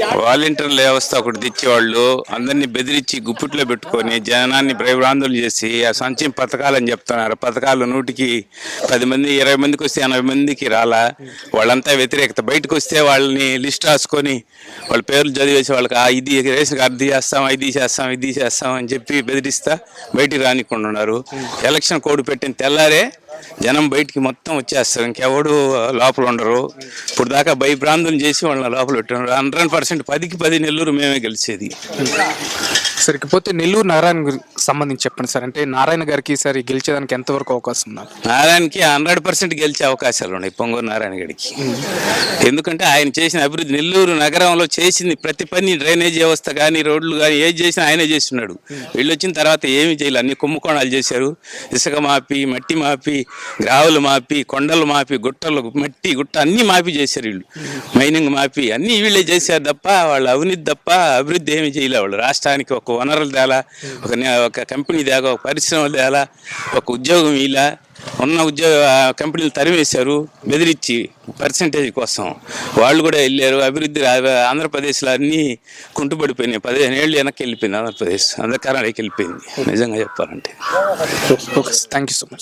Volunteer వ్యవస్థ ఒకటి తెచ్చేవాళ్ళు అందరినీ బెదిరించి గుప్పిట్లో పెట్టుకొని జనాన్ని భయభ్రాంతులు చేసి ఆ సంక్షేమ పథకాలు అని చెప్తున్నారు. పథకాలు నూటికి పది మంది ఇరవై మందికి వస్తే ఎనభై మందికి రాలా. వాళ్ళంతా వ్యతిరేకత. బయటకు వస్తే వాళ్ళని లిస్ట్ రాసుకొని వాళ్ళ పేర్లు చదివేసి వాళ్ళకి ఆ ఇది రేషన్ కార్డు చేస్తాం ఇది చేస్తాం ఇది చేస్తాం అని చెప్పి బెదిరిస్తా బయటికి రానికుండా ఉన్నారు. ఎలక్షన్ కోడ్ పెట్టిన తెల్లారే జనం బయటికి మొత్తం వచ్చేస్తారు. ఇంకెవడు లోపల ఉండరు. ఇప్పుడు దాకా భయభ్రాంతులు చేసి వాళ్ళని లోపల పెట్టారు. హండ్రెడ్ పర్సెంట్ పదికి పది నెల్లూరు మేమే గెలిచేది. సరికపోతే నెల్లూరు నారాయణ గురి- సంబంధించి చెప్పండి సార్. అంటే నారాయణ గారికి ఈసారి గెలిచేదానికి ఎంతవరకు అవకాశం ఉన్నారు నారాయణకి హండ్రెడ్ పర్సెంట్ గెలిచే అవకాశాలు ఉన్నాయి పొంగూరు నారాయణ గడికి ఎందుకంటే ఆయన చేసిన అభివృద్ధి నెల్లూరు నగరంలో చేసింది ప్రతి పని డ్రైనేజ్ వ్యవస్థ కానీ రోడ్లు కానీ ఏది చేసినా ఆయనే చేస్తున్నాడు. వీళ్ళు వచ్చిన తర్వాత ఏమి చేయలేదు. అన్ని కుంభకోణాలు చేశారు. ఇసుక మాపి మట్టి మాపి గ్రావులు మాపి కొండలు మాపి గుట్టలు మట్టి గుట్ట అన్ని మాపి చేశారు వీళ్ళు. మైనింగ్ మాపి అన్ని వీళ్ళే చేశారు తప్ప వాళ్ళు అవినీతి తప్ప అభివృద్ధి ఏమి చేయలే వాళ్ళు రాష్ట్రానికి ఒక వనరులు తేలా ఒక ఒక కంపెనీ తేగా ఒక పరిశ్రమ తేలా ఒక ఉద్యోగం ఇలా ఉన్న ఉద్యోగ కంపెనీలు తరిమేశారు బెదిరించి పర్సంటేజ్ కోసం. వాళ్ళు కూడా వెళ్ళారు అభివృద్ధి ఆంధ్రప్రదేశ్లో అన్నీ కుంటుపడిపోయినాయి. పదిహేను ఏళ్ళు వెనక్కి వెళ్ళిపోయింది ఆంధ్రప్రదేశ్. అంధకారానికి వెళ్ళిపోయింది. నిజంగా చెప్పాలంటే. Okay thank you so much